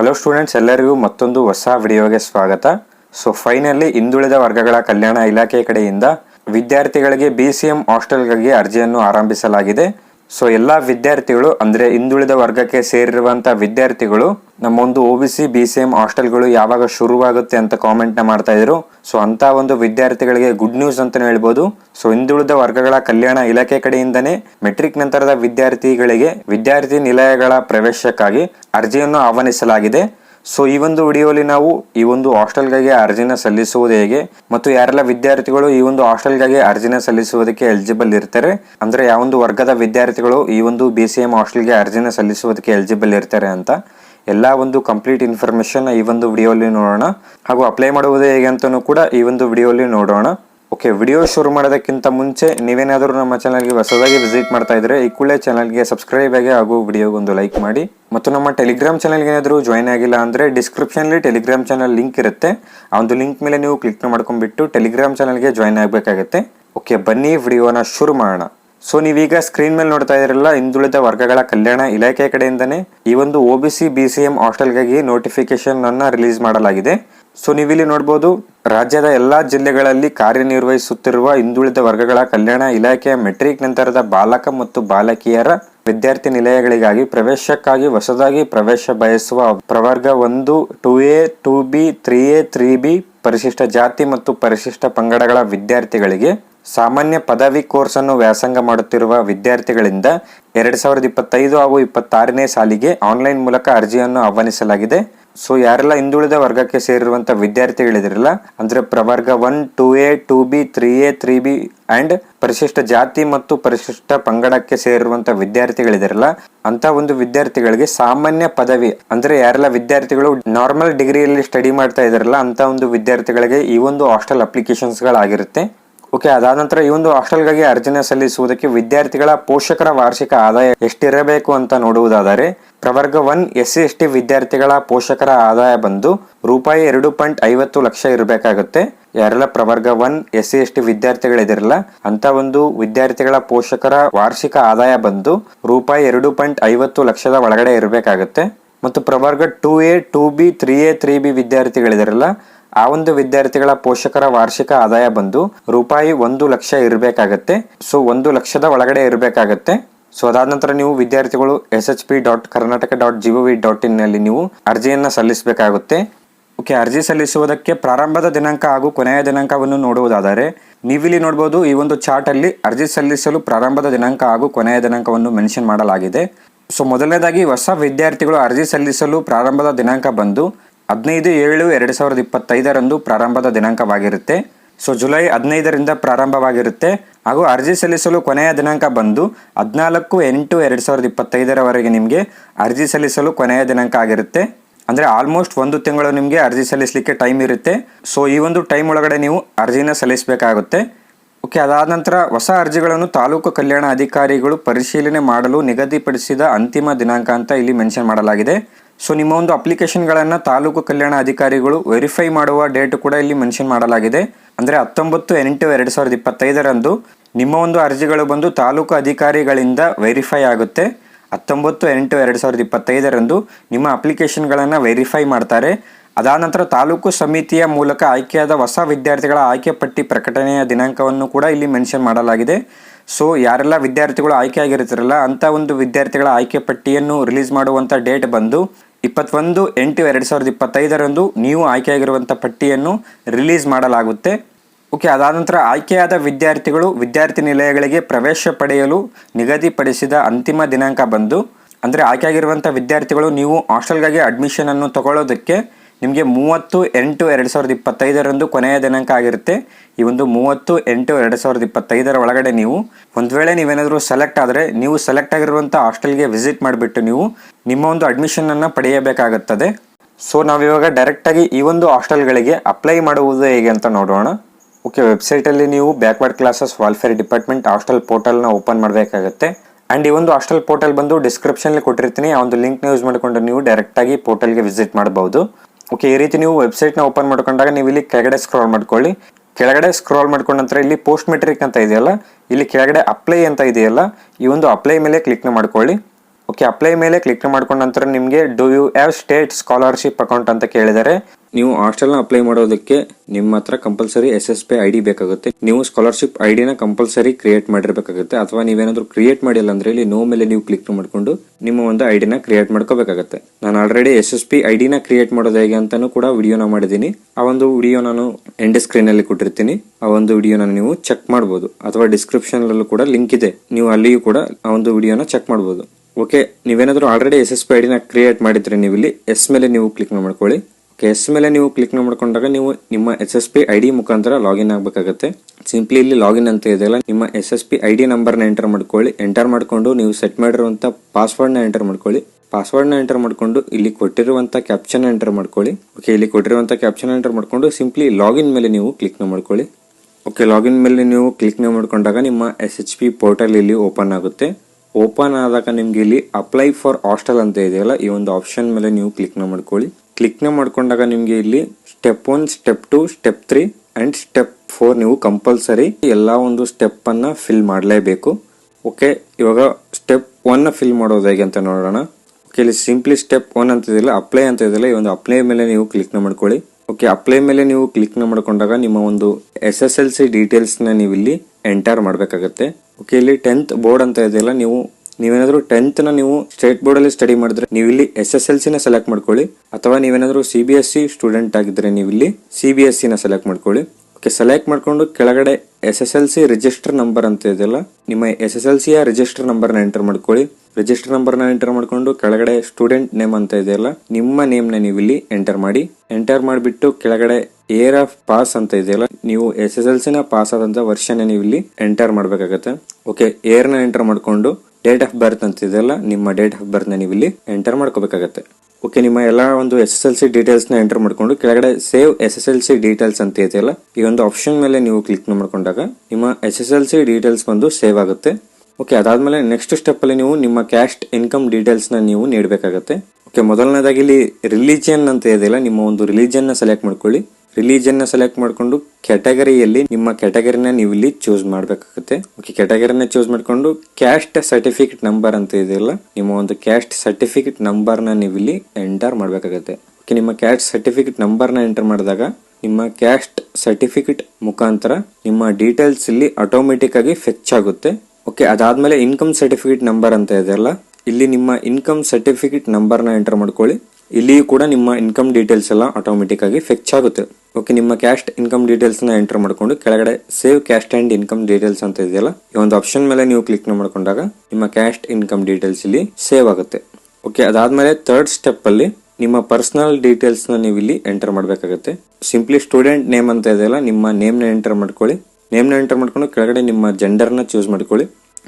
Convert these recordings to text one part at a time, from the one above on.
Hello students ಎಲ್ಲರಿಗೂ ಮತ್ತೊಂದು ಹೊಸ ವಿಡಿಯೋಗೆ ಸ್ವಾಗತ. ಸೊ ಫೈನಲಿ ಹಿಂದುಳಿದ ವರ್ಗಗಳ ಕಲ್ಯಾಣ ಇಲಾಖೆ ಕಡೆಯಿಂದ ವಿದ್ಯಾರ್ಥಿಗಳಿಗೆ ಬಿ ಸಿ ಎಂ ಹಾಸ್ಟೆಲ್ಗಾಗಿ ಅರ್ಜಿಯನ್ನು ಆರಂಭಿಸಲಾಗಿದೆ. ಸೊ ಎಲ್ಲ ವಿದ್ಯಾರ್ಥಿಗಳು, ಅಂದ್ರೆ ಹಿಂದುಳಿದ ವರ್ಗಕ್ಕೆ ಸೇರಿರುವಂಥ ವಿದ್ಯಾರ್ಥಿಗಳು ನಮ್ಮ ಒಂದು O B C B C M ಹಾಸ್ಟೆಲ್ಗಳು ಯಾವಾಗ ಶುರುವಾಗುತ್ತೆ ಅಂತ ಕಾಮೆಂಟ್ನ ಮಾಡ್ತಾ ಇದ್ರು. ಸೊ ಅಂತ ಒಂದು ವಿದ್ಯಾರ್ಥಿಗಳಿಗೆ ಗುಡ್ ನ್ಯೂಸ್ ಅಂತಾನೆ ಹೇಳ್ಬೋದು. ಸೊ ಹಿಂದುಳಿದ ವರ್ಗಗಳ ಕಲ್ಯಾಣ ಇಲಾಖೆ ಕಡೆಯಿಂದನೇ ಮೆಟ್ರಿಕ್ ನಂತರದ ವಿದ್ಯಾರ್ಥಿಗಳಿಗೆ ವಿದ್ಯಾರ್ಥಿ ನಿಲಯಗಳ ಪ್ರವೇಶಕ್ಕಾಗಿ ಅರ್ಜಿಯನ್ನು ಆಹ್ವಾನಿಸಲಾಗಿದೆ. ಸೊ ಈ ಒಂದು ವಿಡಿಯೋಲಿ ನಾವು ಈ ಒಂದು ಹಾಸ್ಟೆಲ್ಗಾಗಿ ಅರ್ಜಿನ ಸಲ್ಲಿಸುವುದು ಹೇಗೆ ಮತ್ತು ಯಾರೆಲ್ಲ ವಿದ್ಯಾರ್ಥಿಗಳು ಈ ಒಂದು ಹಾಸ್ಟೆಲ್ಗಾಗಿ ಅರ್ಜಿನ ಸಲ್ಲಿಸುವುದಕ್ಕೆ ಎಲಿಜಿಬಲ್ ಇರ್ತಾರೆ? ಅಂದ್ರೆ ಯಾವೊಂದು ವರ್ಗದ ವಿದ್ಯಾರ್ಥಿಗಳು ಈ ಒಂದು ಬಿ ಸಿ ಎಂ ಹಾಸ್ಟೆಲ್ಗೆ ಅರ್ಜಿನ ಸಲ್ಲಿಸುವುದಕ್ಕೆ ಎಲಿಜಿಬಲ್ ಇರ್ತಾರೆ ಅಂತ ಎಲ್ಲ ಒಂದು ಕಂಪ್ಲೀಟ್ ಇನ್ಫಾರ್ಮೇಶನ್ ಈ ಒಂದು ವಿಡಿಯೋಲಿ ನೋಡೋಣ. ಹಾಗೂ ಅಪ್ಲೈ ಮಾಡುವುದು ಹೇಗೆ ಅಂತಲೂ ಕೂಡ ಈ ಒಂದು ವಿಡಿಯೋಲಿ ನೋಡೋಣ. ಓಕೆ, ವಿಡಿಯೋ ಶುರು ಮಾಡೋದಕ್ಕಿಂತ ಮುಂಚೆ ನೀವೇನಾದರೂ ನಮ್ಮ ಚಾನಲ್ಗೆ ಹೊಸದಾಗಿ ವಿಸಿಟ್ ಮಾಡ್ತಾ ಇದ್ರೆ ಈ ಕೂಡಲೇ ಚಾನಲ್ಗೆ ಸಬ್ಸ್ಕ್ರೈಬ್ ಆಗಿ ಹಾಗೂ ವಿಡಿಯೋಗೆ ಒಂದು ಲೈಕ್ ಮಾಡಿ. ಮತ್ತು ನಮ್ಮ ಟೆಲಿಗ್ರಾಮ್ ಚಾನಲ್ಗೆ ಏನಾದರೂ ಜಾಯ್ನ್ ಆಗಿಲ್ಲ ಅಂದರೆ ಡಿಸ್ಕ್ರಿಪ್ಷನಲ್ಲಿ ಟೆಲಿಗ್ರಾಮ್ ಚಾನಲ್ ಲಿಂಕ್ ಇರುತ್ತೆ. ಆ ಒಂದು ಲಿಂಕ್ ಮೇಲೆ ನೀವು ಕ್ಲಿಕ್ ಮಾಡ್ಕೊಂಡ್ಬಿಟ್ಟು ಟೆಲಿಗ್ರಾಮ್ ಚಾನಲ್ಗೆ ಜಾಯ್ನ್ ಆಗಬೇಕಾಗತ್ತೆ. ಓಕೆ, ಬನ್ನಿ, ವಿಡಿಯೋನ ಶುರು ಮಾಡೋಣ. ಸೊ ನೀವೀಗ ಸ್ಕ್ರೀನ್ ಮೇಲೆ ನೋಡ್ತಾ ಇದ್ರಲ್ಲ ಹಿಂದುಳಿದ ವರ್ಗಗಳ ಕಲ್ಯಾಣ ಇಲಾಖೆ ಕಡೆಯಿಂದನೇ ಈ ಒಂದು O B C B C M ಹಾಸ್ಟೆಲ್ಗಾಗಿ notification ಅನ್ನ ರಿಲೀಸ್ ಮಾಡಲಾಗಿದೆ. ಸೊ ನೀವಿಲ್ಲಿ ನೋಡ್ಬೋದು, ರಾಜ್ಯದ ಎಲ್ಲಾ ಜಿಲ್ಲೆಗಳಲ್ಲಿ ಕಾರ್ಯನಿರ್ವಹಿಸುತ್ತಿರುವ ಹಿಂದುಳಿದ ವರ್ಗಗಳ ಕಲ್ಯಾಣ ಇಲಾಖೆಯ ಮೆಟ್ರಿಕ್ ನಂತರದ ಬಾಲಕ ಮತ್ತು ಬಾಲಕಿಯರ ವಿದ್ಯಾರ್ಥಿ ನಿಲಯಗಳಿಗಾಗಿ ಪ್ರವೇಶಕ್ಕಾಗಿ ಹೊಸದಾಗಿ ಪ್ರವೇಶ ಬಯಸುವ ಪ್ರವರ್ಗ ಒಂದು two A two B three A three B ಪರಿಶಿಷ್ಟ ಜಾತಿ ಮತ್ತು ಪರಿಶಿಷ್ಟ ಪಂಗಡಗಳ ವಿದ್ಯಾರ್ಥಿಗಳಿಗೆ ಸಾಮಾನ್ಯ ಪದವಿ ಕೋರ್ಸ್ ಅನ್ನು ವ್ಯಾಸಂಗ ಮಾಡುತ್ತಿರುವ ವಿದ್ಯಾರ್ಥಿಗಳಿಂದ ಎರಡ್ ಸಾವಿರದ ಇಪ್ಪತ್ತೈದು ಹಾಗೂ ಇಪ್ಪತ್ತಾರನೇ ಸಾಲಿಗೆ ಆನ್ಲೈನ್ ಮೂಲಕ ಅರ್ಜಿಯನ್ನು ಆಹ್ವಾನಿಸಲಾಗಿದೆ. ಸೊ ಯಾರೆಲ್ಲ ಹಿಂದುಳಿದ ವರ್ಗಕ್ಕೆ ಸೇರಿರುವಂತ ವಿದ್ಯಾರ್ಥಿಗಳಿದಿರಲ್ಲ, ಅಂದ್ರೆ ಪ್ರವರ್ಗ one two A two B three A three B and ಪರಿಶಿಷ್ಟ ಜಾತಿ ಮತ್ತು ಪರಿಶಿಷ್ಟ ಪಂಗಡಕ್ಕೆ ಸೇರಿರುವಂತ ವಿದ್ಯಾರ್ಥಿಗಳಿದಿರಲ್ಲ ಅಂತ ಒಂದು ವಿದ್ಯಾರ್ಥಿಗಳಿಗೆ ಸಾಮಾನ್ಯ ಪದವಿ, ಅಂದ್ರೆ ಯಾರೆಲ್ಲ ವಿದ್ಯಾರ್ಥಿಗಳು ನಾರ್ಮಲ್ ಡಿಗ್ರಿಯಲ್ಲಿ ಸ್ಟಡಿ ಮಾಡ್ತಾ ಇದಾರಲ್ಲ ಅಂತ ಒಂದು ವಿದ್ಯಾರ್ಥಿಗಳಿಗೆ ಈ ಒಂದು ಹಾಸ್ಟೆಲ್ ಅಪ್ಲಿಕೇಶನ್ಸ್ ಗಳಾಗಿರುತ್ತೆ. ಓಕೆ, ಅದಾದ ನಂತರ ಈ ಒಂದು ಹಾಸ್ಟೆಲ್ಗಾಗಿ ಅರ್ಜಿನ ಸಲ್ಲಿಸುವುದಕ್ಕೆ ವಿದ್ಯಾರ್ಥಿಗಳ ಪೋಷಕರ ವಾರ್ಷಿಕ ಆದಾಯ ಎಷ್ಟಿರಬೇಕು ಅಂತ ನೋಡುವುದಾದರೆ, ಪ್ರವರ್ಗ ಒನ್ ಎಸ್ ಸಿ ವಿದ್ಯಾರ್ಥಿಗಳ ಪೋಷಕರ ಆದಾಯ ಬಂದು ರೂಪಾಯಿ ಎರಡು ಪಾಯಿಂಟ್ ಐವತ್ತು ಲಕ್ಷ ಇರಬೇಕಾಗುತ್ತೆ. ಯಾರೆಲ್ಲ, ಪ್ರವರ್ಗ one S C S T ವಿದ್ಯಾರ್ಥಿಗಳಿದಿರಲ್ಲ ಅಂತ ಒಂದು ವಿದ್ಯಾರ್ಥಿಗಳ ಪೋಷಕರ ವಾರ್ಷಿಕ ಆದಾಯ ಬಂದು ರೂಪಾಯಿ ಎರಡು ಪಾಯಿಂಟ್ ಐವತ್ತು ಲಕ್ಷದ ಒಳಗಡೆ ಇರಬೇಕಾಗುತ್ತೆ. ಮತ್ತು ಪ್ರವರ್ಗ two A, two B, three A, three B ವಿದ್ಯಾರ್ಥಿಗಳಿದಿರಲ್ಲ ಆ ಒಂದು ವಿದ್ಯಾರ್ಥಿಗಳ ಪೋಷಕರ ವಾರ್ಷಿಕ ಆದಾಯ ಬಂದು ರೂಪಾಯಿ ಒಂದು ಲಕ್ಷ ಇರಬೇಕಾಗತ್ತೆ. ಸೊ, ಒಂದು ಲಕ್ಷದ ಒಳಗಡೆ ಇರಬೇಕಾಗತ್ತೆ. ಸೊ, ಅದಾದ ನಂತರ ನೀವು ವಿದ್ಯಾರ್ಥಿಗಳು S H P dot Karnataka dot gov dot ಇನ್ನಲ್ಲಿ ನೀವು ಅರ್ಜಿಯನ್ನು ಸಲ್ಲಿಸಬೇಕಾಗುತ್ತೆ. ಓಕೆ, ಅರ್ಜಿ ಸಲ್ಲಿಸುವುದಕ್ಕೆ ಪ್ರಾರಂಭದ ದಿನಾಂಕ ಹಾಗೂ ಕೊನೆಯ ದಿನಾಂಕವನ್ನು ನೋಡುವುದಾದರೆ, ನೀವಿಲ್ಲಿ ನೋಡಬಹುದು ಈ ಒಂದು ಚಾರ್ಟ್ ಅಲ್ಲಿ ಅರ್ಜಿ ಸಲ್ಲಿಸಲು ಪ್ರಾರಂಭದ ದಿನಾಂಕ ಹಾಗೂ ಕೊನೆಯ ದಿನಾಂಕವನ್ನು ಮೆನ್ಷನ್ ಮಾಡಲಾಗಿದೆ. ಸೊ, ಮೊದಲನೇದಾಗಿ ಹೊಸ ವಿದ್ಯಾರ್ಥಿಗಳು ಅರ್ಜಿ ಸಲ್ಲಿಸಲು ಪ್ರಾರಂಭದ ದಿನಾಂಕ ಬಂದು ಹದಿನೈದು ಏಳು ಎರಡು ಸಾವಿರದ ಇಪ್ಪತ್ತೈದರಂದು ಪ್ರಾರಂಭದ ದಿನಾಂಕವಾಗಿರುತ್ತೆ. ಸೊ ಜುಲೈ ಹದಿನೈದರಿಂದ ಪ್ರಾರಂಭವಾಗಿರುತ್ತೆ. ಹಾಗೂ ಅರ್ಜಿ ಸಲ್ಲಿಸಲು ಕೊನೆಯ ದಿನಾಂಕ ಬಂದು ಹದಿನಾಲ್ಕು ಎಂಟು ಎರಡು ಸಾವಿರದ ಇಪ್ಪತ್ತೈದರವರೆಗೆ ನಿಮಗೆ ಅರ್ಜಿ ಸಲ್ಲಿಸಲು ಕೊನೆಯ ದಿನಾಂಕ ಆಗಿರುತ್ತೆ. ಅಂದರೆ ಆಲ್ಮೋಸ್ಟ್ ಒಂದು ತಿಂಗಳು ನಿಮಗೆ ಅರ್ಜಿ ಸಲ್ಲಿಸಲಿಕ್ಕೆ ಟೈಮ್ ಇರುತ್ತೆ. ಸೊ ಈ ಒಂದು ಟೈಮ್ ಒಳಗಡೆ ನೀವು ಅರ್ಜಿನ ಸಲ್ಲಿಸಬೇಕಾಗುತ್ತೆ. ಓಕೆ ಅದಾದ ನಂತರ ಹೊಸ ಅರ್ಜಿಗಳನ್ನು ತಾಲೂಕು ಕಲ್ಯಾಣ ಅಧಿಕಾರಿಗಳು ಪರಿಶೀಲನೆ ಮಾಡಲು ನಿಗದಿಪಡಿಸಿದ ಅಂತಿಮ ದಿನಾಂಕ ಅಂತ ಇಲ್ಲಿ ಮೆನ್ಷನ್ ಮಾಡಲಾಗಿದೆ. ಸೊ ನಿಮ್ಮ ಒಂದು ಅಪ್ಲಿಕೇಶನ್ಗಳನ್ನು ತಾಲೂಕು ಕಲ್ಯಾಣ ಅಧಿಕಾರಿಗಳು ವೆರಿಫೈ ಮಾಡುವ ಡೇಟ್ ಕೂಡ ಇಲ್ಲಿ ಮೆನ್ಷನ್ ಮಾಡಲಾಗಿದೆ. ಅಂದರೆ ಹತ್ತೊಂಬತ್ತು ಎಂಟು ಎರಡು ಸಾವಿರದ ಇಪ್ಪತ್ತೈದರಂದು ನಿಮ್ಮ ಒಂದು ಅರ್ಜಿಗಳು ಬಂದು ತಾಲೂಕು ಅಧಿಕಾರಿಗಳಿಂದ ವೆರಿಫೈ ಆಗುತ್ತೆ. ಹತ್ತೊಂಬತ್ತು ಎಂಟು ಎರಡು ಸಾವಿರದ ಇಪ್ಪತ್ತೈದರಂದು ನಿಮ್ಮ ಅಪ್ಲಿಕೇಶನ್ಗಳನ್ನು ವೆರಿಫೈ ಮಾಡ್ತಾರೆ. ಅದಾದ ನಂತರ ತಾಲೂಕು ಸಮಿತಿಯ ಮೂಲಕ ಆಯ್ಕೆಯಾದ ಹೊಸ ವಿದ್ಯಾರ್ಥಿಗಳ ಆಯ್ಕೆ ಪಟ್ಟಿ ಪ್ರಕಟಣೆಯ ದಿನಾಂಕವನ್ನು ಕೂಡ ಇಲ್ಲಿ ಮೆನ್ಷನ್ ಮಾಡಲಾಗಿದೆ. ಸೊ ಯಾರೆಲ್ಲ ವಿದ್ಯಾರ್ಥಿಗಳು ಆಯ್ಕೆ ಆಗಿರ್ತಾರಲ್ಲ, ಅಂತ ಒಂದು ವಿದ್ಯಾರ್ಥಿಗಳ ಆಯ್ಕೆ ಪಟ್ಟಿಯನ್ನು ರಿಲೀಸ್ ಮಾಡುವಂಥ ಡೇಟ್ ಬಂದು ಇಪ್ಪತ್ತೊಂದು, ಎಂಟು, ಎರಡು ಸಾವಿರದ ಇಪ್ಪತ್ತೈದರಂದು ನೀವು ಆಯ್ಕೆಯಾಗಿರುವಂಥ ಪಟ್ಟಿಯನ್ನು ರಿಲೀಸ್ ಮಾಡಲಾಗುತ್ತೆ. ಓಕೆ, ಅದಾದ ನಂತರ ಆಯ್ಕೆಯಾದ ವಿದ್ಯಾರ್ಥಿಗಳು ವಿದ್ಯಾರ್ಥಿ ನಿಲಯಗಳಿಗೆ ಪ್ರವೇಶ ಪಡೆಯಲು ನಿಗದಿಪಡಿಸಿದ ಅಂತಿಮ ದಿನಾಂಕ ಬಂದು, ಅಂದರೆ ಆಯ್ಕೆಯಾಗಿರುವಂಥ ವಿದ್ಯಾರ್ಥಿಗಳು ನೀವು ಹಾಸ್ಟೆಲ್ಗಾಗಿ ಅಡ್ಮಿಷನನ್ನು ತಗೊಳ್ಳೋದಕ್ಕೆ ನಿಮಗೆ ಮೂವತ್ತು ಎಂಟು ಎರಡು ಸಾವಿರದ ಇಪ್ಪತ್ತೈದರಂದು ಕೊನೆಯ ದಿನಾಂಕ ಆಗಿರುತ್ತೆ. ಈ ಒಂದು ಮೂವತ್ತು ಎಂಟು ಎರಡು ಸಾವಿರದ ಇಪ್ಪತ್ತೈದರ ಒಳಗಡೆ ನೀವು ಒಂದು ವೇಳೆ ನೀವೇನಾದರೂ ಸೆಲೆಕ್ಟ್ ಆದರೆ ನೀವು ಸೆಲೆಕ್ಟ್ ಆಗಿರುವಂಥ ಹಾಸ್ಟೆಲ್ಗೆ ವಿಸಿಟ್ ಮಾಡಿಬಿಟ್ಟು ನೀವು ನಿಮ್ಮ ಒಂದು ಅಡ್ಮಿಷನನ್ನು ಪಡೆಯಬೇಕಾಗುತ್ತದೆ. ಸೊ ನಾವಿವಾಗ ಡೈರೆಕ್ಟಾಗಿ ಈ ಒಂದು ಹಾಸ್ಟೆಲ್ಗಳಿಗೆ ಅಪ್ಲೈ ಮಾಡುವುದು ಹೇಗೆ ಅಂತ ನೋಡೋಣ. ಓಕೆ ವೆಬ್ಸೈಟಲ್ಲಿ ನೀವು backward classes welfare department hostel ಪೋರ್ಟಲ್ನ open ಮಾಡಬೇಕಾಗುತ್ತೆ. ಆ್ಯಂಡ್ ಈ ಒಂದು ಹಾಸ್ಟೆಲ್ ಪೋರ್ಟಲ್ ಬಂದು ಡಿಸ್ಕ್ರಿಪ್ಷನ್ಲಿ ಕೊಟ್ಟಿರ್ತೀನಿ. ಆ ಒಂದು ಲಿಂಕ್ನ ಯೂಸ್ ಮಾಡಿಕೊಂಡು ನೀವು ಡೈರೆಕ್ಟಾಗಿ ಪೋರ್ಟಲ್ಗೆ ವಿಸಿಟ್ ಮಾಡಬಹುದು ಓಕೆ, ಈ ರೀತಿ ನೀವು ವೆಬ್ಸೈಟ್ನ ಓಪನ್ ಮಾಡ್ಕೊಂಡಾಗ ನೀವು ಇಲ್ಲಿ ಕೆಳಗಡೆ ಸ್ಕ್ರಾಲ್ ಮಾಡ್ಕೊಳ್ಳಿ. ಕೆಳಗಡೆ ಸ್ಕ್ರಾಲ್ ಮಾಡ್ಕೊಂಡ ನಂತರ ಇಲ್ಲಿ ಪೋಸ್ಟ್ ಮೆಟ್ರಿಕ್ ಅಂತ ಇದೆಯಲ್ಲ, ಇಲ್ಲಿ ಕೆಳಗಡೆ ಅಪ್ಲೈ ಅಂತ ಇದೆಯಲ್ಲ, ಈ ಒಂದು ಅಪ್ಲೈ ಮೇಲೆ ಕ್ಲಿಕ್ನ ಮಾಡ್ಕೊಳ್ಳಿ. ಓಕೆ ಅಪ್ಲೈ ಮೇಲೆ ಕ್ಲಿಕ್ ಮಾಡ್ಕೊಂಡ ನಂತರ ನಿಮಗೆ do you have state scholarship account ಅಂತ ಕೇಳಿದರೆ ನೀವು ಹಾಸ್ಟೆಲ್ನ ಅಪ್ಲೈ ಮಾಡೋದಕ್ಕೆ ನಿಮ್ಮ ಹತ್ರ compulsory S S P I D ಬೇಕಾಗುತ್ತೆ. ನೀವು ಸ್ಕಾಲರ್ಶಿಪ್ ಐ ಡಿನ ಕಂಪಲ್ಸರಿ ಕ್ರಿಯೇಟ್ ಮಾಡಿರಬೇಕಾಗುತ್ತೆ. ಅಥವಾ ನೀವೇನಾದ್ರು ಕ್ರಿಯೇಟ್ ಮಾಡಿಲ್ಲ ಅಂದ್ರೆ ಇಲ್ಲಿ ನೋ ಮೇಲೆ ನೀವು ಕ್ಲಿಕ್ ಮಾಡ್ಕೊಂಡು ನಿಮ್ಮ ಒಂದು ಐ ಡಿನ ಕ್ರಿಯೇಟ್ ಮಾಡ್ಕೋಬೇಕಾಗುತ್ತೆ. ನಾನು already S S P I ಡಿನ create ಮಾಡೋದು ಹೇಗೆ ಅಂತಾನು ಕೂಡ ವಿಡಿಯೋನ ಮಾಡಿದ್ದೀನಿ. ಆ ಒಂದು ವಿಡಿಯೋ ನಾನು ಎಂಡ್ ಸ್ಕ್ರೀನ್ ಅಲ್ಲಿ ಕೊಟ್ಟಿರ್ತೀನಿ. ಆ ಒಂದು ವಿಡಿಯೋನ ನೀವು ಚೆಕ್ ಮಾಡಬಹುದು ಅಥವಾ ಡಿಸ್ಕ್ರಿಪ್ಷನ್ ಅಲ್ಲೂ ಕೂಡ ಲಿಂಕ್ ಇದೆ. ನೀವು ಅಲ್ಲಿಯೂ ಕೂಡ ಆ ಒಂದು ವಿಡಿಯೋನ ಚೆಕ್ ಮಾಡಬಹುದು ಓಕೆ ನೀವೇನಾದರೂ already S S P I ಡಿನ create ಮಾಡಿದ್ರೆ ನೀವು ಇಲ್ಲಿ ಎಸ್ ಮೇಲೆ ನೀವು ಕ್ಲಿಕ್ ಮಾಡ್ಕೊಳ್ಳಿ. ಓಕೆ ಎಸ್ ಮೇಲೆ ನೀವು ಕ್ಲಿಕ್ ಮಾಡ್ಕೊಂಡಾಗ ನೀವು ನಿಮ್ಮ S S P I D ಮುಖಾಂತರ ಲಾಗಿನ್ ಆಗಬೇಕಾಗುತ್ತೆ. ಸಿಂಪ್ಲಿ ಇಲ್ಲಿ ಲಾಗಿನ್ ಅಂತ ಇದೆಯಲ್ಲ ನಿಮ್ಮ S S P I D ನಂಬರ್ನ ಎಂಟರ್ ಮಾಡ್ಕೊಳ್ಳಿ. ಎಂಟರ್ ಮಾಡಿಕೊಂಡು ನೀವು ಸೆಟ್ ಮಾಡಿರುವಂಥ ಪಾಸ್ವರ್ಡ್ನ ಎಂಟರ್ ಮಾಡ್ಕೊಳ್ಳಿ. ಪಾಸ್ವರ್ಡ್ನ ಎಂಟರ್ ಮಾಡಿಕೊಂಡು ಇಲ್ಲಿ ಕೊಟ್ಟಿರುವಂಥ ಕ್ಯಾಪ್ಷನ್ ಎಂಟರ್ ಮಾಡ್ಕೊಳ್ಳಿ. ಓಕೆ ಇಲ್ಲಿ ಕೊಟ್ಟಿರುವಂಥ ಕ್ಯಾಪ್ಷನ್ ಎಂಟರ್ ಮಾಡಿಕೊಂಡು ಸಿಂಪ್ಲಿ ಲಾಗಿನ್ ಮೇಲೆ ನೀವು ಕ್ಲಿಕ್ ಮಾಡ್ಕೊಳ್ಳಿ. ಓಕೆ ಲಾಗಿನ್ ಮೇಲೆ ನೀವು ಕ್ಲಿಕ್ ಮಾಡ್ಕೊಂಡಾಗ ನಿಮ್ಮ ಎಸ್ ಎಚ್ ಪಿ ಪೋರ್ಟಲ್ ಇಲ್ಲಿ ಓಪನ್ ಆಗುತ್ತೆ. ಓಪನ್ ಆದಾಗ ನಿಮ್ಗೆ ಇಲ್ಲಿ ಅಪ್ಲೈ ಫಾರ್ ಹಾಸ್ಟೆಲ್ ಅಂತ ಇದೆಯಲ್ಲ, ಈ ಒಂದು ಆಪ್ಷನ್ ಮೇಲೆ ನೀವು ಕ್ಲಿಕ್ ಮಾಡ್ಕೊಳ್ಳಿ. ಕ್ಲಿಕ್ ಮಾಡ್ಕೊಂಡಾಗ ನಿಮ್ಗೆ ಇಲ್ಲಿ step one step two step three and step four ನೀವು ಕಂಪಲ್ಸರಿ ಎಲ್ಲಾ ಒಂದು ಸ್ಟೆಪ್ ಅನ್ನ ಫಿಲ್ ಮಾಡಲೇಬೇಕು. ಓಕೆ ಇವಾಗ ಸ್ಟೆಪ್ ಒನ್ ಫಿಲ್ ಮಾಡೋದು ಹೇಗೆ ಅಂತ ನೋಡೋಣ. ಓಕೆ ಇಲ್ಲಿ ಸಿಂಪ್ಲಿ ಸ್ಟೆಪ್ ಒನ್ ಅಂತ ಇದೆಯಲ್ಲ ಅಪ್ಲೈ ಅಂತ ಇದೆಯಲ್ಲ, ಈ ಒಂದು ಅಪ್ಲೈ ಮೇಲೆ ನೀವು ಕ್ಲಿಕ್ ಮಾಡ್ಕೊಳ್ಳಿ. ಓಕೆ ಅಪ್ಲೈ ಮೇಲೆ ನೀವು ಕ್ಲಿಕ್ ಮಾಡ್ಕೊಂಡಾಗ ನಿಮ್ಮ ಒಂದು ಎಸ್ ಎಸ್ ಎಲ್ ಸಿ ಡೀಟೇಲ್ಸ್ನ ನೀವು ಇಲ್ಲಿ ಎಂಟರ್ ಮಾಡಬೇಕಾಗುತ್ತೆ. ಓಕೆ ಇಲ್ಲಿ ಟೆಂತ್ ಬೋರ್ಡ್ ಅಂತ ಇದೆಯಲ್ಲ ನೀವು, ನೀವೇನಾದರೂ ಟೆಂತ್ನ ನೀವು ಸ್ಟೇಟ್ ಬೋರ್ಡ್ ಅಲ್ಲಿ ಸ್ಟಡಿ ಮಾಡಿದ್ರೆ ನೀವು ಇಲ್ಲಿ ಎಸ್ ಎಸ್ ಎಲ್ ಸಿನ ಸೆಲೆಕ್ಟ್ ಮಾಡ್ಕೊಳ್ಳಿ. ಅಥವಾ ನೀವೇನಾದ್ರೂ C B S C student ಆಗಿದ್ರೆ ನೀವು ಇಲ್ಲಿ ಸಿ ಬಿ ಎಸ್ ಸಿನ ನ ಸೆಲೆಕ್ಟ್ ಮಾಡ್ಕೊಳ್ಳಿ. ಓಕೆ ಸೆಲೆಕ್ಟ್ ಮಾಡ್ಕೊಂಡು ಕೆಳಗಡೆ S S L C register number ಅಂತ ಇದೆಯಲ್ಲ ನಿಮ್ಮ ಎಸ್ ಎಸ್ ಎಲ್ ಸಿಯ ರಿಜಿಸ್ಟರ್ ನಂಬರ್ನ ಎಂಟರ್ ಮಾಡ್ಕೊಳ್ಳಿ. ರಿಜಿಸ್ಟರ್ ನಂಬರ್ನ ಎಂಟರ್ ಮಾಡ್ಕೊಂಡು ಕೆಳಗಡೆ ಸ್ಟೂಡೆಂಟ್ ನೇಮ್ ಅಂತ ಇದೆಯಲ್ಲ ನಿಮ್ಮ ನೇಮ್ನ ನೀವು ಇಲ್ಲಿ ಎಂಟರ್ ಮಾಡಿ. ಎಂಟರ್ ಮಾಡಿಬಿಟ್ಟು ಕೆಳಗಡೆ ಏರ್ ಆಫ್ ಪಾಸ್ ಅಂತ ಇದೆಯಲ್ಲ, ನೀವು ಎಸ್ ಎಸ್ ಎಲ್ ಸಿ ನ ಪಾಸ್ ಆದಂತ ವರ್ಷನ ನೀವು ಇಲ್ಲಿ ಎಂಟರ್ ಮಾಡ್ಬೇಕಾಗತ್ತೆ. ಓಕೆ ಏರ್ನ ನ ಎಂಟರ್ ಮಾಡ್ಕೊಂಡು ಡೇಟ್ ಆಫ್ ಬರ್ತ್ ಅಂತ ಇದೆಯಲ್ಲ, ನಿಮ್ಮ ಡೇಟ್ ಆಫ್ ಬರ್ತ್ ನೀವು ಇಲ್ಲಿ ಎಂಟರ್ ಮಾಡ್ಕೋಬೇಕಾಗತ್ತೆ. ಓಕೆ ನಿಮ್ಮ ಎಲ್ಲ ಒಂದು ಎಸ್ ಎಸ್ ಎಲ್ ಸಿ ಡೀಟೇಲ್ಸ್ನ ಎಂಟರ್ ಮಾಡ್ಕೊಂಡು ಕೆಳಗಡೆ save S S L C details ಅಂತ ಇದೆಯಲ್ಲ, ಈ ಒಂದು ಆಪ್ಷನ್ ಮೇಲೆ ನೀವು ಕ್ಲಿಕ್ ಮಾಡ್ಕೊಂಡಾಗ ನಿಮ್ಮ S S L C details ಬಂದು ಸೇವ್ ಆಗುತ್ತೆ. ಓಕೆ ಅದಾದ್ಮೇಲೆ ನೆಕ್ಸ್ಟ್ ಸ್ಟೆಪ್ ಅಲ್ಲಿ ನೀವು ನಿಮ್ಮ ಕ್ಯಾಸ್ಟ್ ಇನ್ಕಮ್ ಡೀಟೇಲ್ಸ್ನ ನೀವು ನೀಡಬೇಕಾಗತ್ತೆ. ಓಕೆ ಮೊದಲನೇದಾಗಿ ಇಲ್ಲಿ ರಿಲಿಜಿಯನ್ ಅಂತ ಇದೆಯಲ್ಲ, ನಿಮ್ಮ ಒಂದು ರಿಲಿಜಿಯನ್ನ ಸೆಲೆಕ್ಟ್ ಮಾಡ್ಕೊಳ್ಳಿ. ರಿಲಿಜನ್ನ ಸೆಲೆಕ್ಟ್ ಮಾಡಿಕೊಂಡು ಕ್ಯಾಟಗರಿಯಲ್ಲಿ ನಿಮ್ಮ ಕ್ಯಾಟಗರಿನ ನೀವು ಇಲ್ಲಿ ಚೂಸ್ ಮಾಡಬೇಕಾಗುತ್ತೆ. ಓಕೆ ಕ್ಯಾಟಗರಿನ ಚೂಸ್ ಮಾಡಿಕೊಂಡು ಕ್ಯಾಸ್ಟ್ ಸರ್ಟಿಫಿಕೇಟ್ ನಂಬರ್ ಅಂತ ಇದೆಯಲ್ಲ ನಿಮ್ಮ ಒಂದು ಕ್ಯಾಸ್ಟ್ ಸರ್ಟಿಫಿಕೇಟ್ ನಂಬರ್ನ ನೀವು ಇಲ್ಲಿ ಎಂಟರ್ ಮಾಡಬೇಕಾಗುತ್ತೆ. ಓಕೆ ನಿಮ್ಮ ಕ್ಯಾಸ್ಟ್ ಸರ್ಟಿಫಿಕೇಟ್ ನಂಬರ್ನ ಎಂಟರ್ ಮಾಡಿದಾಗ ನಿಮ್ಮ ಕ್ಯಾಸ್ಟ್ ಸರ್ಟಿಫಿಕೇಟ್ ಮುಖಾಂತರ ನಿಮ್ಮ ಡೀಟೇಲ್ಸ್ ಇಲ್ಲಿ ಆಟೋಮೆಟಿಕ್ ಆಗಿ ಫೆಚ್ ಆಗುತ್ತೆ. ಓಕೆ ಅದಾದ್ಮೇಲೆ ಇನ್ಕಮ್ ಸರ್ಟಿಫಿಕೇಟ್ ನಂಬರ್ ಅಂತ ಇದೆಯಲ್ಲ ಇಲ್ಲಿ ನಿಮ್ಮ ಇನ್ಕಮ್ ಸರ್ಟಿಫಿಕೇಟ್ ನಂಬರ್ನ ಎಂಟರ್ ಮಾಡ್ಕೊಳ್ಳಿ. ಇಲ್ಲಿಯೂ ಕೂಡ ನಿಮ್ಮ ಇನ್ಕಮ್ ಡೀಟೇಲ್ಸ್ ಎಲ್ಲ ಆಟೋಮೆಟಿಕ್ ಆಗಿ ಫೆಚ್ ಆಗುತ್ತೆ. ಓಕೆ ನಿಮ್ಮ ಕ್ಯಾಸ್ಟ್ ಇನ್ಕಮ್ ಡೀಟೇಲ್ಸ್ನ ಎಂಟರ್ ಮಾಡ್ಕೊಂಡು ಕೆಳಗಡೆ save caste and income details ಅಂತ ಇದೆಯಲ್ಲ, ಈ ಒಂದು ಆಪ್ಷನ್ ಮೇಲೆ ನೀವು ಕ್ಲಿಕ್ ಮಾಡ್ಕೊಂಡಾಗ ನಿಮ್ಮ ಕ್ಯಾಸ್ಟ್ ಇನ್ಕಮ್ ಡೀಟೇಲ್ಸ್ ಇಲ್ಲಿ ಸೇವ್ ಆಗುತ್ತೆ. ಓಕೆ ಅದಾದ್ಮೇಲೆ ಥರ್ಡ್ ಸ್ಟೆಪ್ ಅಲ್ಲಿ ನಿಮ್ಮ ಪರ್ಸನಲ್ ಡೀಟೇಲ್ಸ್ನ ನೀವು ಇಲ್ಲಿ ಎಂಟರ್ ಮಾಡಬೇಕಾಗುತ್ತೆ. ಸಿಂಪ್ಲಿ ಸ್ಟೂಡೆಂಟ್ ನೇಮ್ ಅಂತ ಇದೆಯಲ್ಲ, ನಿಮ್ಮ ನೇಮ್ನ ಎಂಟರ್ ಮಾಡ್ಕೊಳ್ಳಿ. ನೇಮ್ನ ಎಂಟರ್ ಮಾಡ್ಕೊಂಡು ಕೆಳಗಡೆ ನಿಮ್ಮ ಜೆಂಡರ್ನ ಚೂಸ್ ಮಾಡ್ಕೊಳ್ಳಿ.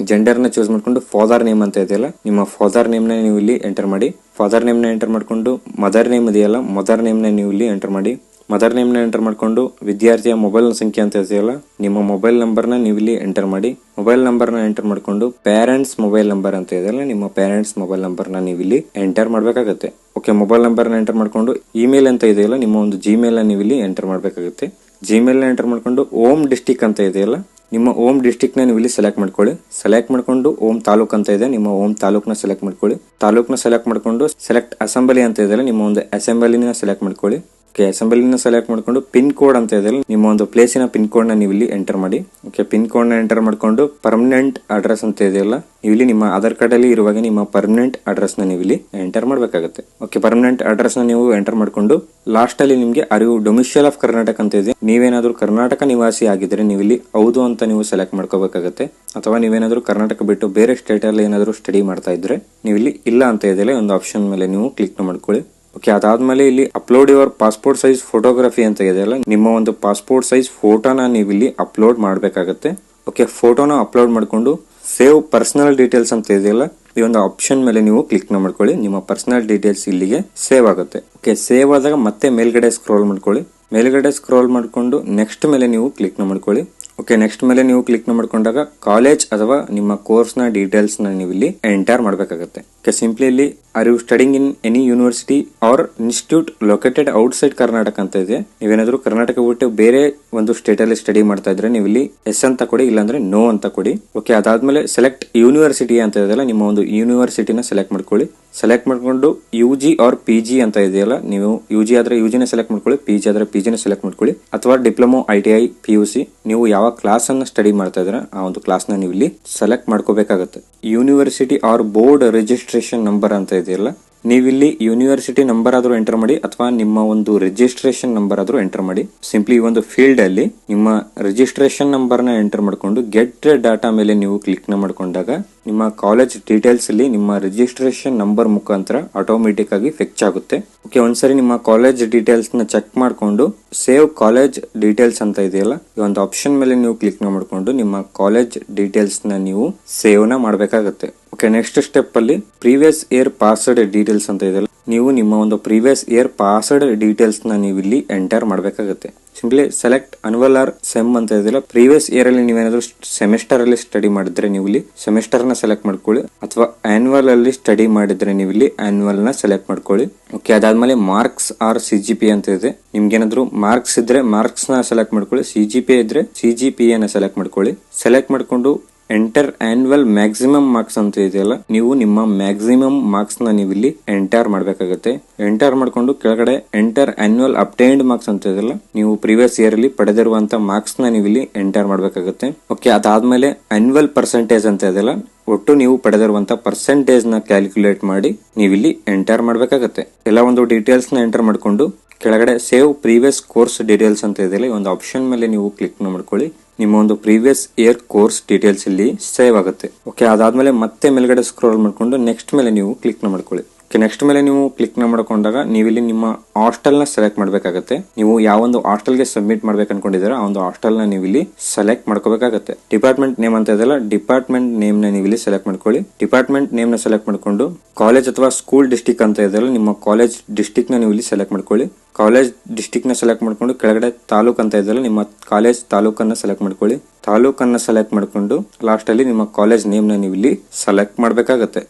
ಜೆಂಡರ್ನ ಚೂಸ್ ಮಾಡಿಕೊಂಡು ಫಾದರ್ ನೇಮ್ ಅಂತ ಇದೆಯಲ್ಲ, ನಿಮ್ಮ ಫಾದರ್ ನೇಮ್ನ ನೀವು ಇಲ್ಲಿ ಎಂಟರ್ ಮಾಡಿ. ಫಾದರ್ ನೇಮ್ನ ಎಂಟರ್ ಮಾಡಿಕೊಂಡು ಮದರ್ ನೇಮ್ ಇದೆಯಲ್ಲ ಮದರ್ ನೇಮ್ನ ನೀವು ಇಲ್ಲಿ ಎಂಟರ್ ಮಾಡಿ. ಮದರ್ ನೇಮ್ನ ಎಂಟರ್ ಮಾಡಿಕೊಂಡು ವಿದ್ಯಾರ್ಥಿಯ ಮೊಬೈಲ್ ಸಂಖ್ಯೆ ಅಂತ ಇದೆಯಲ್ಲ, ನಿಮ್ಮ ಮೊಬೈಲ್ ನಂಬರ್ನ ನೀವು ಇಲ್ಲಿ ಎಂಟರ್ ಮಾಡಿ. ಮೊಬೈಲ್ ನಂಬರ್ನ ಎಂಟರ್ ಮಾಡಿಕೊಂಡು ಪೇರೆಂಟ್ಸ್ ಮೊಬೈಲ್ ನಂಬರ್ ಅಂತ ಇದೆಯಲ್ಲ, ನಿಮ್ಮ ಪೇರೆಂಟ್ಸ್ ಮೊಬೈಲ್ ನಂಬರ್ನ ನೀವು ಇಲ್ಲಿ ಎಂಟರ್ ಮಾಡಬೇಕಾಗತ್ತೆ. ಓಕೆ ಮೊಬೈಲ್ ನಂಬರ್ನ ಎಂಟರ್ ಮಾಡಿಕೊಂಡು ಇಮೇಲ್ ಅಂತ ಇದೆಯಲ್ಲ, ನಿಮ್ಮ ಒಂದು ಜಿಮೇಲ್ನ ನೀವು ಇಲ್ಲಿ ಎಂಟರ್ ಮಾಡ್ಬೇಕಾಗುತ್ತೆ. ಜಿಮೇಲ್ನ ಎಂಟರ್ ಮಾಡ್ಕೊಂಡು ಓಮ್ ಡಿಸ್ಟಿಕ್ ಅಂತ ಇದೆಯಲ್ಲ, ನಿಮ್ಮ ಓಮ್ ಡಿಸ್ಟಿಕ್ನ ನೀವು ಇಲ್ಲಿ ಸೆಲೆಕ್ಟ್ ಮಾಡ್ಕೊಳ್ಳಿ. ಸೆಲೆಕ್ಟ್ ಮಾಡ್ಕೊಂಡು ಓಮ್ ತಾಲೂಕ್ ಅಂತ ಇದೆ, ನಿಮ್ಮ ಓಮ್ ತಾಲೂಕ್ನ ಸೆಲೆಕ್ಟ್ ಮಾಡ್ಕೊಳ್ಳಿ. ತಾಲೂಕ್ನ ಸೆಲೆಕ್ಟ್ ಮಾಡ್ಕೊಂಡು ಸೆಲೆಕ್ಟ್ ಅಸೆಂಬ್ಲಿ ಅಂತ ಇದೆಯಲ್ಲ, ನಿಮ್ಮ ಒಂದು ಅಸೆಂಬ್ಲಿನ ಸೆಲೆಕ್ಟ್ ಮಾಡ್ಕೊಳ್ಳಿ. ಓಕೆ ಅಸೆಂಬ್ಲಿನ ಸೆಲೆಕ್ಟ್ ಮಾಡ್ಕೊಂಡು ಪಿನ್ ಕೋಡ್ ಅಂತ ಇದೆ ನಿಮ್ಮ ಒಂದು ಪ್ಲೇಸಿನ ಪಿನ್ ಕೋಡ್ ನೀವು ಇಲ್ಲಿ ಎಂಟರ್ ಮಾಡಿ. ಓಕೆ ಪಿನ್ ಕೋಡ್ನ ಎಂಟರ್ ಮಾಡ್ಕೊಂಡು ಪರ್ಮನೆಂಟ್ ಅಡ್ರೆಸ್ ಅಂತ ಇದೆಯಲ್ಲ ನೀವು ಇಲ್ಲಿ ನಿಮ್ಮ ಆಧಾರ್ ಕಾರ್ಡ್ ಅಲ್ಲಿ ಇರುವಾಗ ನಿಮ್ಮ ಪರ್ಮನೆಂಟ್ ಅಡ್ರೆಸ್ನ ನೀವು ಇಲ್ಲಿ ಎಂಟರ್ ಮಾಡಬೇಕಾಗುತ್ತೆ. ಓಕೆ ಪರ್ಮನೆಂಟ್ ಅಡ್ರೆಸ್ನ ನೀವು ಎಂಟರ್ ಮಾಡ್ಕೊಂಡು ಲಾಸ್ಟ್ ಅಲ್ಲಿ ನಿಮಗೆ ಅರಿವು ಡೊಮಿಷಿಯಲ್ ಆಫ್ ಕರ್ನಾಟಕ ಅಂತ ಇದೆ. ನೀವೇನಾದ್ರೂ ಕರ್ನಾಟಕ ನಿವಾಸಿ ಆಗಿದ್ರೆ ನೀವು ಇಲ್ಲಿ ಹೌದು ಅಂತ ನೀವು ಸೆಲೆಕ್ಟ್ ಮಾಡ್ಕೋಬೇಕಾಗುತ್ತೆ. ಅಥವಾ ನೀವೇನಾದ್ರೂ ಕರ್ನಾಟಕ ಬಿಟ್ಟು ಬೇರೆ ಸ್ಟೇಟ್ ಅಲ್ಲಿ ಏನಾದ್ರೂ ಸ್ಟಡಿ ಮಾಡ್ತಾ ಇದ್ರೆ ನೀವು ಇಲ್ಲಿ ಇಲ್ಲ ಅಂತ ಇದೆಯಲ್ಲ ಒಂದು ಆಪ್ಷನ್ ಮೇಲೆ ನೀವು ಕ್ಲಿಕ್ ಮಾಡ್ಕೊಳ್ಳಿ. ಓಕೆ ಅದಾದ್ಮೇಲೆ ಇಲ್ಲಿ upload your passport size photography ಅಂತ ಇದೆಯಲ್ಲ ನಿಮ್ಮ ಒಂದು ಪಾಸ್ಪೋರ್ಟ್ ಸೈಜ್ ಫೋಟೋನ ನೀವು ಇಲ್ಲಿ ಅಪ್ಲೋಡ್ ಮಾಡಬೇಕಾಗತ್ತೆ. ಓಕೆ ಫೋಟೋನ ಅಪ್ಲೋಡ್ ಮಾಡಿಕೊಂಡು ಸೇವ್ ಪರ್ಸನಲ್ ಡೀಟೇಲ್ಸ್ ಅಂತ ಇದೆಯಲ್ಲ ಈ ಒಂದು ಆಪ್ಷನ್ ಮೇಲೆ ನೀವು ಕ್ಲಿಕ್ ಮಾಡ್ಕೊಳ್ಳಿ. ನಿಮ್ಮ ಪರ್ಸನಲ್ ಡೀಟೇಲ್ಸ್ ಇಲ್ಲಿಗೆ ಸೇವ್ ಆಗುತ್ತೆ. ಓಕೆ ಸೇವ್ ಆದಾಗ ಮತ್ತೆ ಮೇಲ್ಗಡೆ ಸ್ಕ್ರೋಲ್ ಮಾಡ್ಕೊಳ್ಳಿ. ಮೇಲ್ಗಡೆ ಸ್ಕ್ರೋಲ್ ಮಾಡ್ಕೊಂಡು ನೆಕ್ಸ್ಟ್ ಮೇಲೆ ನೀವು ಕ್ಲಿಕ್ ಮಾಡ್ಕೊಳ್ಳಿ. ಓಕೆ ನೆಕ್ಸ್ಟ್ ಮೇಲೆ ನೀವು ಕ್ಲಿಕ್ ಮಾಡ್ಕೊಂಡಾಗ ಕಾಲೇಜ್ ಅಥವಾ ನಿಮ್ಮ ಕೋರ್ಸ್ನ ಡೀಟೇಲ್ಸ್ನ ನೀವು ಇಲ್ಲಿ ಎಂಟರ್ ಮಾಡಬೇಕಾಗುತ್ತೆ. ಓಕೆ ಸಿಂಪ್ಲಿ ಇಲ್ಲಿ are you studying in any university or institute located outside Karnataka ಅಂತ ಇದೆ. ನೀವೇನಾದರೂ ಕರ್ನಾಟಕ ಬಿಟ್ಟು ಬೇರೆ ಒಂದು ಸ್ಟೇಟ್ ಅಲ್ಲಿ ಸ್ಟಡಿ ಮಾಡ್ತಾ ಇದ್ರೆ ನೀವು ಇಲ್ಲಿ ಎಸ್ ಅಂತ ಕೊಡಿ, ಇಲ್ಲಾಂದ್ರೆ ನೋ ಅಂತ ಕೊಡಿ. ಓಕೆ ಅದಾದ್ಮೇಲೆ ಸೆಲೆಕ್ಟ್ ಯೂನಿವರ್ಸಿಟಿ ಅಂತ ಇದೆಯಲ್ಲ, ನಿಮ್ಮ ಒಂದು ಯೂನಿವರ್ಸಿಟಿನ ಸೆಲೆಕ್ಟ್ ಮಾಡ್ಕೊಳ್ಳಿ. ಸೆಲೆಕ್ಟ್ ಮಾಡ್ಕೊಂಡು U G or P G ಅಂತ ಇದೆಯಲ್ಲ, ನೀವು ಯು ಜಿ ಆದರೆ ಯು ಜಿನ ಸೆಲೆಕ್ಟ್ ಮಾಡ್ಕೊಳ್ಳಿ ಪಿ ಜಿ ಆದರೆ ಪಿ ಜಿನ ಸೆಲೆಕ್ಟ್ ಮಾಡ್ಕೊಳ್ಳಿ. ಅಥವಾ diploma I T I P U C ನೀವು ಯಾವ ಕ್ಲಾಸ್ ಅನ್ನು ಸ್ಟಡಿ ಮಾಡ್ತಾ ಇದ್ರೆ ಆ ಒಂದು ಕ್ಲಾಸ್ನ ನೀವು ಇಲ್ಲಿ ಸೆಲೆಕ್ಟ್ ಮಾಡ್ಕೋಬೇಕಾಗುತ್ತೆ. University or board registration number ಅಂತ ಇದೆಯಲ್ಲ ನೀವಿಲ್ಲಿ ಯೂನಿವರ್ಸಿಟಿ ನಂಬರ್ ಆದ್ರೂ ಎಂಟರ್ ಮಾಡಿ ಅಥವಾ ನಿಮ್ಮ ಒಂದು ರಿಜಿಸ್ಟ್ರೇಷನ್ ನಂಬರ್ ಆದರೂ ಎಂಟರ್ ಮಾಡಿ. ಸಿಂಪ್ಲಿ ಈ ಒಂದು ಫೀಲ್ಡ್ ಅಲ್ಲಿ ನಿಮ್ಮ ರಿಜಿಸ್ಟ್ರೇಷನ್ ನಂಬರ್ನ ಎಂಟರ್ ಮಾಡ್ಕೊಂಡು ಗೆಟ್ ಡಾಟಾ ಮೇಲೆ ನೀವು ಕ್ಲಿಕ್ನ ಮಾಡಿಕೊಂಡಾಗ ನಿಮ್ಮ ಕಾಲೇಜ್ ಡೀಟೇಲ್ಸ್ ಅಲ್ಲಿ ನಿಮ್ಮ ರಿಜಿಸ್ಟ್ರೇಷನ್ ನಂಬರ್ ಮುಖಾಂತರ ಆಟೋಮೆಟಿಕ್ ಆಗಿ ಫಿಕ್ಸ್ ಆಗುತ್ತೆ. ಓಕೆ ಒಂದ್ಸರಿ ನಿಮ್ಮ ಕಾಲೇಜ್ ಡೀಟೇಲ್ಸ್ನ ಚೆಕ್ ಮಾಡ್ಕೊಂಡು ಸೇವ್ ಕಾಲೇಜ್ ಡೀಟೇಲ್ಸ್ ಅಂತ ಇದೆಯಲ್ಲ, ಈ ಒಂದು ಆಪ್ಷನ್ ಮೇಲೆ ನೀವು ಕ್ಲಿಕ್ನ ಮಾಡ್ಕೊಂಡು ನಿಮ್ಮ ಕಾಲೇಜ್ ಡೀಟೇಲ್ಸ್ನ ನೀವು ಸೇವ್ನ ಮಾಡಬೇಕಾಗುತ್ತೆ. ಓಕೆ ನೆಕ್ಸ್ಟ್ ಸ್ಟೆಪ್ ಅಲ್ಲಿ ಪ್ರೀವಿಯಸ್ ಇಯರ್ ಪಾಸ್ಡ್ ಡೀಟೇಲ್ಸ್ ಅಂತ ಇದೆಯಲ್ಲ, ನೀವು ನಿಮ್ಮ ಒಂದು ಪ್ರೀವಿಯಸ್ ಇಯರ್ ಪಾಸ್ಡ್ ಡೀಟೇಲ್ಸ್ನ ನೀವು ಇಲ್ಲಿ ಎಂಟರ್ ಮಾಡಬೇಕಾಗುತ್ತೆ. Simply select annual or sem ಅಂತ ಇದೆಯಲ್ಲ ಪ್ರೀವಿಯಸ್ ಇಯರ್ ಅಲ್ಲಿ ನೀವೇನಾದ್ರೂ ಸೆಮಿಸ್ಟರ್ ಅಲ್ಲಿ ಸ್ಟಡಿ ಮಾಡಿದ್ರೆ ನೀವು ಇಲ್ಲಿ ಸೆಮಿಸ್ಟರ್ನ ಸೆಲೆಕ್ಟ್ ಮಾಡ್ಕೊಳ್ಳಿ, ಅಥವಾ ಆನ್ಯುವಲ್ ಅಲ್ಲಿ ಸ್ಟಡಿ ಮಾಡಿದ್ರೆ ನೀವು ಇಲ್ಲಿ ಆನ್ಯುವಲ್ನ ಸೆಲೆಕ್ಟ್ ಮಾಡ್ಕೊಳ್ಳಿ. ಓಕೆ ಅದಾದ್ಮೇಲೆ marks or C G P ಅಂತ ಇದೆ. ನಿಮ್ಗೆ ಏನಾದ್ರು ಮಾರ್ಕ್ಸ್ ಇದ್ರೆ ಮಾರ್ಕ್ಸ್ನ ಸೆಲೆಕ್ಟ್ ಮಾಡ್ಕೊಳ್ಳಿ ಸಿ ಜಿ ಪಿ ಇದ್ರೆ ಸಿ ಜಿ ಪಿ ಸೆಲೆಕ್ಟ್ ಮಾಡ್ಕೊಳ್ಳಿ. ಸೆಲೆಕ್ಟ್ ಮಾಡ್ಕೊಂಡು ಎಂಟರ್ ಆನ್ಯುವಲ್ ಮ್ಯಾಕ್ಸಿಮಮ್ ಮಾರ್ಕ್ಸ್ ಅಂತ ಇದೆಯಲ್ಲ, ನೀವು ನಿಮ್ಮ ಮ್ಯಾಕ್ಸಿಮಮ್ ಮಾರ್ಕ್ಸ್ನ ನೀವು ಇಲ್ಲಿ ಎಂಟರ್ ಮಾಡಬೇಕಾಗುತ್ತೆ. ಎಂಟರ್ ಮಾಡ್ಕೊಂಡು ಕೆಳಗಡೆ ಎಂಟರ್ ಆನ್ಯುವಲ್ ಅಪ್ಟೈನ್ಡ್ ಮಾರ್ಕ್ಸ್ ಅಂತ ಇದೆಯಲ್ಲ, ನೀವು ಪ್ರೀವಿಯಸ್ ಇಯರ್ ಅಲ್ಲಿ ಪಡೆದಿರುವಂತ ಮಾರ್ಕ್ಸ್ನ ನೀವು ಇಲ್ಲಿ ಎಂಟರ್ ಮಾಡಬೇಕಾಗುತ್ತೆ. ಓಕೆ ಅದಾದ್ಮೇಲೆ ಆನ್ಯುವಲ್ ಪರ್ಸೆಂಟೇಜ್ ಅಂತ ಇದೆಯಲ್ಲ, ಒಟ್ಟು ನೀವು ಪಡೆದಿರುವಂತ ಪರ್ಸೆಂಟೇಜ್ನ ಕ್ಯಾಲ್ಕುಲೇಟ್ ಮಾಡಿ ನೀವು ಇಲ್ಲಿ ಎಂಟರ್ ಮಾಡಬೇಕಾಗುತ್ತೆ. ಎಲ್ಲ ಒಂದು ಡೀಟೇಲ್ಸ್ನ ಎಂಟರ್ ಮಾಡ್ಕೊಂಡು ಕೆಳಗಡೆ ಸೇವ್ ಪ್ರೀವಿಯಸ್ ಕೋರ್ಸ್ ಡೀಟೇಲ್ಸ್ ಅಂತ ಇದೆ ಈ ಒಂದು ಆಪ್ಷನ್ ಮೇಲೆ ನೀವು ಕ್ಲಿಕ್ ಮಾಡ್ಕೊಳ್ಳಿ. ನಿಮ್ಮ ಒಂದು ಪ್ರೀವಿಯಸ್ ಇಯರ್ ಕೋರ್ಸ್ ಡೀಟೇಲ್ಸ್ ಇಲ್ಲಿ ಸೇವ್ ಆಗುತ್ತೆ. ಓಕೆ ಅದಾದ್ಮೇಲೆ ಮತ್ತೆ ಮೇಲ್ಗಡೆ ಸ್ಕ್ರೋಲ್ ಮಾಡ್ಕೊಂಡು ನೆಕ್ಸ್ಟ್ ಮೇಲೆ ನೀವು ಕ್ಲಿಕ್ ಮಾಡ್ಕೊಳ್ಳಿ. ಓಕೆ ನೆಕ್ಸ್ಟ್ ಮೇಲೆ ನೀವು ಕ್ಲಿಕ್ನ ಮಾಡ್ಕೊಂಡಾಗ ನೀವು ಇಲ್ಲಿ ನಿಮ್ಮ ಹಾಸ್ಟೆಲ್ನ ಸೆಲೆಕ್ಟ್ ಮಾಡಬೇಕಾಗುತ್ತೆ. ನೀವು ಯಾವ ಒಂದು ಹಾಸ್ಟೆಲ್ಗೆ ಸಬ್ಮಿಟ್ ಮಾಡ್ಬೇಕು ಅನ್ಕೊಂಡಿದ್ದೀರಾ ಆ ಒಂದು ಹಾಸ್ಟೆಲ್ನ ನೀವು ಇಲ್ಲಿ ಸೆಲೆಕ್ಟ್ ಮಾಡ್ಕೋಬೇಕಾಗುತ್ತೆ. ಡಿಪಾರ್ಟ್ಮೆಂಟ್ ನೇಮ್ ಅಂತ ಇದೆಯಲ್ಲ ಡಿಪಾರ್ಟ್ಮೆಂಟ್ ನೇಮ್ನ ನೀವು ಇಲ್ಲಿ ಸೆಲೆಕ್ಟ್ ಮಾಡ್ಕೊಳ್ಳಿ. ಡಿಪಾರ್ಟ್ಮೆಂಟ್ ನೇಮ್ನ ಸೆಲೆಕ್ಟ್ ಮಾಡ್ಕೊಂಡು ಕಾಲೇಜ್ ಅಥವಾ ಸ್ಕೂಲ್ ಡಿಸ್ಟಿಕ್ ಅಂತ ಇದೆಯಲ್ಲ, ನಿಮ್ಮ ಕಾಲೇಜ್ ಡಿಸ್ಟಿಕ್ನ ನೀವು ಇಲ್ಲಿ ಸೆಲೆಕ್ಟ್ ಮಾಡ್ಕೊಳ್ಳಿ. ಕಾಲೇಜ್ ಡಿಸ್ಟಿಕ್ನ ಸೆಲೆಕ್ಟ್ ಮಾಡ್ಕೊಂಡು, ಕೆಳಗಡೆ ತಾಲೂಕ್ ಅಂತ ಇದೆಯಲ್ಲ, ನಿಮ್ಮ ಕಾಲೇಜ್ ತಾಲೂಕನ್ನ ಸೆಲೆಕ್ಟ್ ಮಾಡ್ಕೊಳ್ಳಿ. ತಾಲೂಕನ್ನ ಸೆಲೆಕ್ಟ್ ಮಾಡ್ಕೊಂಡು ಲಾಸ್ಟ್ ಅಲ್ಲಿ ನಿಮ್ಮ ಕಾಲೇಜ್ ನೇಮ್ನ ನೀವು ಇಲ್ಲಿ ಸೆಲೆಕ್ಟ್ ಮಾಡಬೇಕಾಗತ್ತೆ.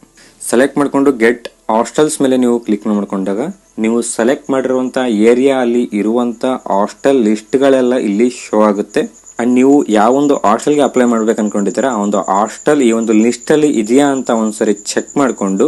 ಸೆಲೆಕ್ಟ್ ಮಾಡ್ಕೊಂಡು ಗೆಟ್ ಹಾಸ್ಟೆಲ್ಸ್ ಮೇಲೆ ನೀವು ಕ್ಲಿಕ್ ಮಾಡ್ಕೊಂಡಾಗ ನೀವು ಸೆಲೆಕ್ಟ್ ಮಾಡಿರುವಂತ ಏರಿಯಾ ಅಲ್ಲಿ ಇರುವಂತ ಹಾಸ್ಟೆಲ್ ಲಿಸ್ಟ್ ಗಳೆಲ್ಲ ಇಲ್ಲಿ ಶೋ ಆಗುತ್ತೆ. ಅಂಡ್ ನೀವು ಯಾವ ಒಂದು ಹಾಸ್ಟೆಲ್ಗೆ ಅಪ್ಲೈ ಮಾಡ್ಬೇಕು ಅನ್ಕೊಂಡಿದ್ದೀರಾ, ಆ ಒಂದು ಹಾಸ್ಟೆಲ್ ಈ ಒಂದು ಲಿಸ್ಟ್ ಅಲ್ಲಿ ಇದೆಯಾ ಅಂತ ಒಂದ್ಸರಿ ಚೆಕ್ ಮಾಡಿಕೊಂಡು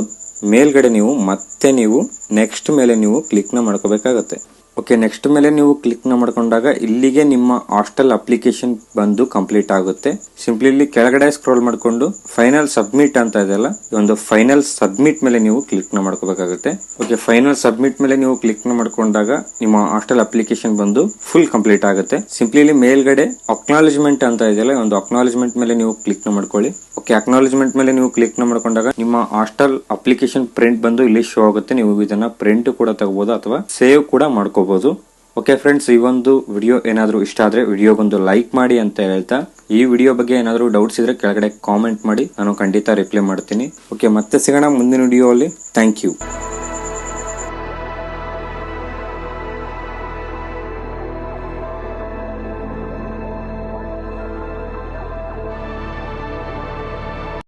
ಮೇಲ್ಗಡೆ ನೀವು ಮತ್ತೆ ನೀವು ನೆಕ್ಸ್ಟ್ ಮೇಲೆ ನೀವು ಕ್ಲಿಕ್ನ ಮಾಡ್ಕೋಬೇಕಾಗತ್ತೆ. ಓಕೆ ನೆಕ್ಸ್ಟ್ ಮೇಲೆ ನೀವು ಕ್ಲಿಕ್ನ ಮಾಡ್ಕೊಂಡಾಗ ಇಲ್ಲಿಗೆ ನಿಮ್ಮ ಹಾಸ್ಟೆಲ್ ಅಪ್ಲಿಕೇಶನ್ ಬಂದು ಕಂಪ್ಲೀಟ್ ಆಗುತ್ತೆ. ಸಿಂಪ್ಲಿ ಇಲ್ಲಿ ಕೆಳಗಡೆ ಸ್ಕ್ರೋಲ್ ಮಾಡ್ಕೊಂಡು ಫೈನಲ್ ಸಬ್ಮಿಟ್ ಅಂತ ಇದೆಯಲ್ಲ ಒಂದು ಫೈನಲ್ ಸಬ್ಮಿಟ್ ಮೇಲೆ ನೀವು ಕ್ಲಿಕ್ನ ಮಾಡ್ಕೋಬೇಕಾಗುತ್ತೆ. ಓಕೆ ಫೈನಲ್ ಸಬ್ಮಿಟ್ ಮೇಲೆ ನೀವು ಕ್ಲಿಕ್ನ ಮಾಡ್ಕೊಂಡಾಗ ನಿಮ್ಮ ಹಾಸ್ಟೆಲ್ ಅಪ್ಲಿಕೇಶನ್ ಬಂದು ಫುಲ್ ಕಂಪ್ಲೀಟ್ ಆಗುತ್ತೆ. ಸಿಂಪ್ಲಿ ಇಲ್ಲಿ ಮೇಲ್ಗಡೆ ಅಕ್ನಾಲಜ್ಮೆಂಟ್ ಅಂತ ಇದೆಯಲ್ಲ ಒಂದು ಅಕ್ನಾಲಜ್ಮೆಂಟ್ ಮೇಲೆ ನೀವು ಕ್ಲಿಕ್ನ ಮಾಡ್ಕೊಳ್ಳಿ. ಓಕೆ ಅಕ್ನಾಲಜ್ಮೆಂಟ್ ಮೇಲೆ ನೀವು ಕ್ಲಿಕ್ನ ಮಾಡ್ಕೊಂಡಾಗ ನಿಮ್ಮ ಹಾಸ್ಟೆಲ್ ಅಪ್ಲಿಕೇಶನ್ ಪ್ರಿಂಟ್ ಬಂದು ಇಲ್ಲಿ ಶೋ ಆಗುತ್ತೆ. ನೀವು ಇದನ್ನ ಪ್ರಿಂಟ್ ಕೂಡ ತಗೋಬಹುದು ಅಥವಾ ಸೇವ್ ಕೂಡ ಮಾಡ್ಕೋಬಹುದು ಓಕೆ ಫ್ರೆಂಡ್ಸ್ ಈ ಒಂದು ವಿಡಿಯೋ ಏನಾದರೂ ಇಷ್ಟ ಆದರೆ ವಿಡಿಯೋ ಬಂದು ಲೈಕ್ ಮಾಡಿ ಅಂತ ಹೇಳ್ತಾ. ಈ ವಿಡಿಯೋ ಬಗ್ಗೆ ಏನಾದರೂ ಡೌಟ್ಸ್ ಇದ್ರೆ ಕೆಳಗಡೆ ಕಾಮೆಂಟ್ ಮಾಡಿ. ನಾನು ಖಂಡಿತ ರಿಪ್ಲೈ ಮಾಡ್ತೀನಿ. ಓಕೆ ಮತ್ತೆ ಸಿಗೋಣ ಮುಂದಿನ ವಿಡಿಯೋ ಅಲ್ಲಿ. Thank you